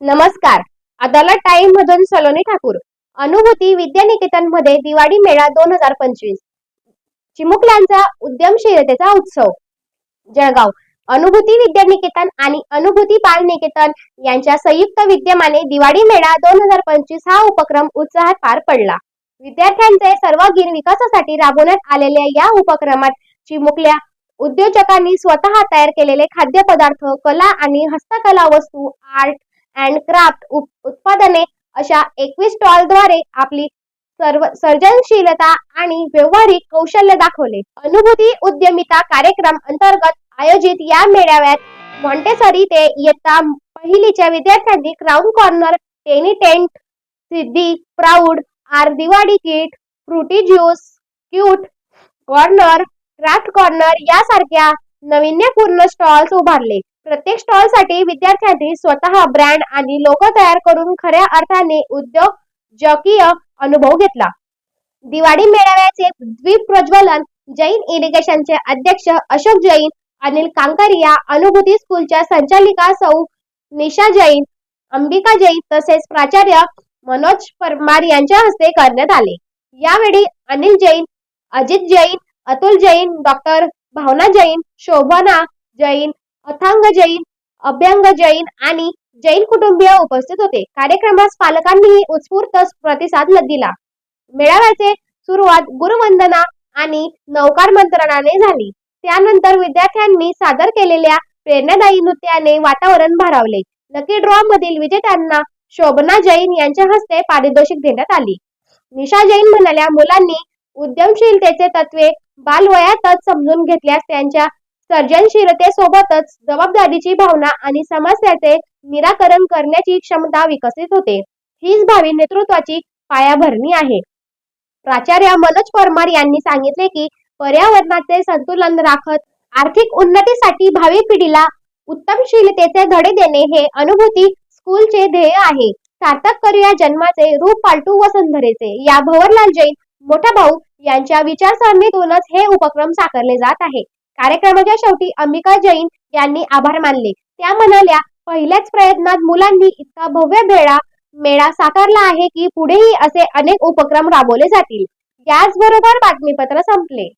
नमस्कार. अदालत टाइम मधून सलोनी ठाकूर. अनुभूती विद्यानिकेतनमध्ये दिवाळी मेळा दोन हजार पंचवीस. चिमुकल्यांचा उद्यमशीलतेचा उत्सव. जळगाव. अनुभूती विद्यानिकेतन आणि अनुभूती बाल निकेतन यांच्या संयुक्त विद्यमाने दिवाळी मेळा दोन हजार पंचवीस हा उपक्रम उत्साहात पार पडला. विद्यार्थ्यांचे सर्वांगीण विकासासाठी राबवण्यात आलेल्या या उपक्रमात चिमुकल्या उद्योजकांनी स्वतः तयार केलेले खाद्यपदार्थ कला आणि हस्तकला वस्तू आर्ट अँड क्राफ्ट उप- उत्पादने अशा एकवीस स्टॉलद्वारे आपली सर्व सर्जनशीलता आणि व्यवहारिक कौशल्य दाखवले. अनुभूती उद्यमिता कार्यक्रम अंतर्गत आयोजित या मेळाव्यात मॉन्टेसरी ते इयत्ता पहिलीच्या विद्यार्थ्यांनी क्राऊन कॉर्नर टेनी टेंट सिद्धी proud R Diwali kit Frooti juice cute corner craft corner यासारख्या नाविन्यपूर्ण स्टॉल्स उभारले. प्रत्येक स्टॉलसाठी विद्यार्थ्यांनी स्वतः ब्रँड आणि लोगो तयार करून खऱ्या अर्थाने उद्योजकीय अनुभव घेतला. दिवाळी मेळाव्याचे द्वीप प्रज्वलन जैन इरिगेशनचे अध्यक्ष अशोक जैन अनिल कांकरिया अनुभूती स्कूलच्या संचालिका सौ निशा जैन अंबिका जैन तसेच प्राचार्य मनोज परमार यांच्या हस्ते करण्यात आले. यावेळी अनिल जैन अजित जैन अतुल जैन डॉक्टर भावना जैन शोभना जैन अथांग जैन अभ्यंग जैन आणि जैन कुटुंबीय उपस्थित होते. कार्यक्रमास पालकांनीही उत्स्फूर्त प्रतिसाद दिला. मेळाव्याचे सुरुवात गुरुवंदना आणि नौकार मंत्रणाने झाली. त्यानंतर विद्यार्थ्यांनी सादर केलेल्या प्रेरणादायी नृत्याने वातावरण भारावले. लकी ड्रॉ मधील विजेत्यांना शोभना जैन यांच्या हस्ते पारितोषिक देण्यात आली. निशा जैन म्हणाल्या मुलांनी उद्यमशीलतेचे तत्वे बालवयातच समजून घेतल्यास त्यांच्या सर्जनशीलतेसोबतच जबाबदारीची भावना आणि समस्याचे निराकरण करण्याची क्षमता विकसित होते. हीच भावी नेतृत्वाची पायाभरणी आहे. प्राचार्य मनोज परमार यांनी सांगितले की पर्यावरणाचे संतुलन राखत आर्थिक उन्नतीसाठी भावी पिढीला उत्तमशीलतेचे धडे देणे हे अनुभूती स्कूलचे ध्येय आहे. सार्थक करूया जन्माचे रूप पालटू व वसुंधरेचे. या भवरलाल जैन मोठा भाऊ यांच्या विचारसरणीतूनच हे उपक्रम साकारले जात आहे. कार्यक्रमाच्या शेवटी अंबिका जैन यांनी आभार मानले. त्या म्हणाल्या पहिल्याच प्रयत्नात मुलांनी इतका भव्य मेळा मेळा साकारला आहे की पुढेही असे अनेक उपक्रम राबवले जातील. याचबरोबर बातमीपत्र संपले.